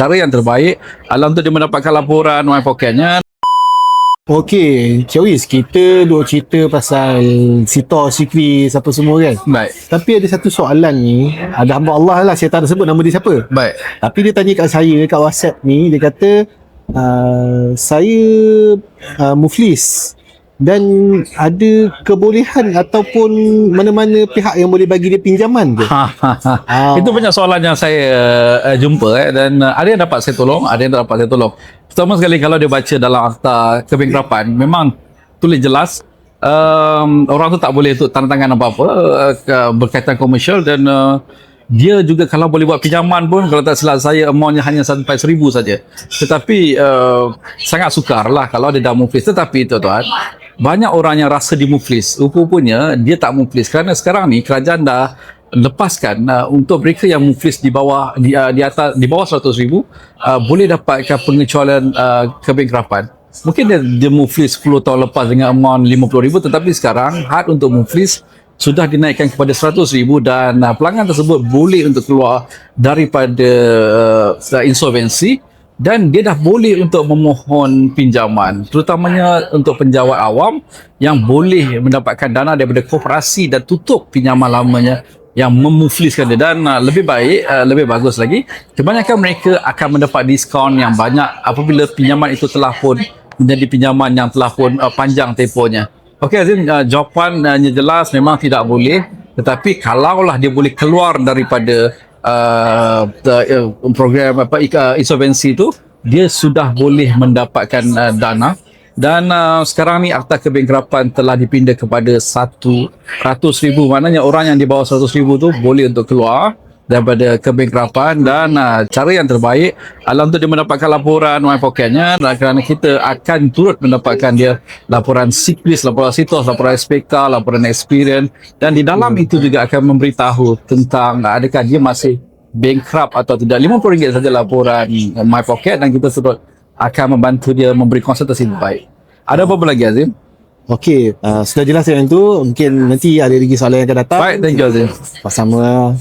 cara yang terbaik. Adalah untuk dia mendapatkan laporan My Pocketnya. Okey, Cik Wiz, kita duk cerita pasal Sito, Sikri, apa semua kan. baik. Tapi ada satu soalan ni, ada hamba Allah lah, saya tak nak sebut nama dia siapa. baik. Tapi dia tanya kat saya, kat WhatsApp ni, dia kata, uh, saya uh, muflis dan ada kebolehan ataupun mana-mana pihak yang boleh bagi dia pinjaman ke? Ha, ha, ha. Ah. Itu banyak soalan yang saya uh, jumpa eh, dan uh, ada yang dapat saya tolong, ada yang dapat saya tolong. Pertama sekali kalau dia baca dalam akta kebangkrapan, memang tulis jelas um, orang tu tak boleh untuk tanda tangan apa-apa uh, berkaitan komersial dan uh, dia juga kalau boleh buat pinjaman pun kalau tak silap saya amountnya hanya sampai seribu saja. Tetapi uh, sangat sukar lah kalau dia dah muflis. Tetapi tuan-tuan, banyak orang yang rasa dia muflis. Rupa-rupanya dia tak muflis kerana sekarang ni kerajaan dah lepaskan uh, untuk mereka yang muflis di bawah di, uh, di atas di bawah 100 ribu uh, boleh dapatkan pengecualian uh, kebangkrapan. Mungkin dia, dia muflis 10 tahun lepas dengan amount 50 ribu tetapi sekarang had untuk muflis sudah dinaikkan kepada 100 ribu dan uh, pelanggan tersebut boleh untuk keluar daripada uh, insolvensi dan dia dah boleh untuk memohon pinjaman terutamanya untuk penjawat awam yang boleh mendapatkan dana daripada koperasi dan tutup pinjaman lamanya yang memufliskan dia dan uh, lebih baik uh, lebih bagus lagi kebanyakan mereka akan mendapat diskaun yang banyak apabila pinjaman itu telah pun menjadi pinjaman yang telah pun uh, panjang tempohnya Okey Azim, uh, jawapannya jelas memang tidak boleh. Tetapi kalaulah dia boleh keluar daripada uh, uh, program apa uh, insolvensi itu, dia sudah boleh mendapatkan uh, dana. Dan uh, sekarang ni akta kebangkrapan telah dipindah kepada 100 ribu. Maknanya orang yang di bawah 100 ribu tu boleh untuk keluar daripada kebangkrapan dan uh, cara yang terbaik adalah untuk dia mendapatkan laporan My Pocketnya dan kerana kita akan turut mendapatkan dia laporan siklis, laporan sitos, laporan SPK, laporan experience dan di dalam itu juga akan memberitahu tentang uh, adakah dia masih bankrupt atau tidak. RM50 saja laporan uh, My Pocket dan kita turut akan membantu dia memberi konsultasi yang baik. Ada apa-apa lagi Azim? Okey, uh, sudah jelas yang tu. Mungkin nanti ada lagi soalan yang akan datang. Baik, thank you Azim. Bersama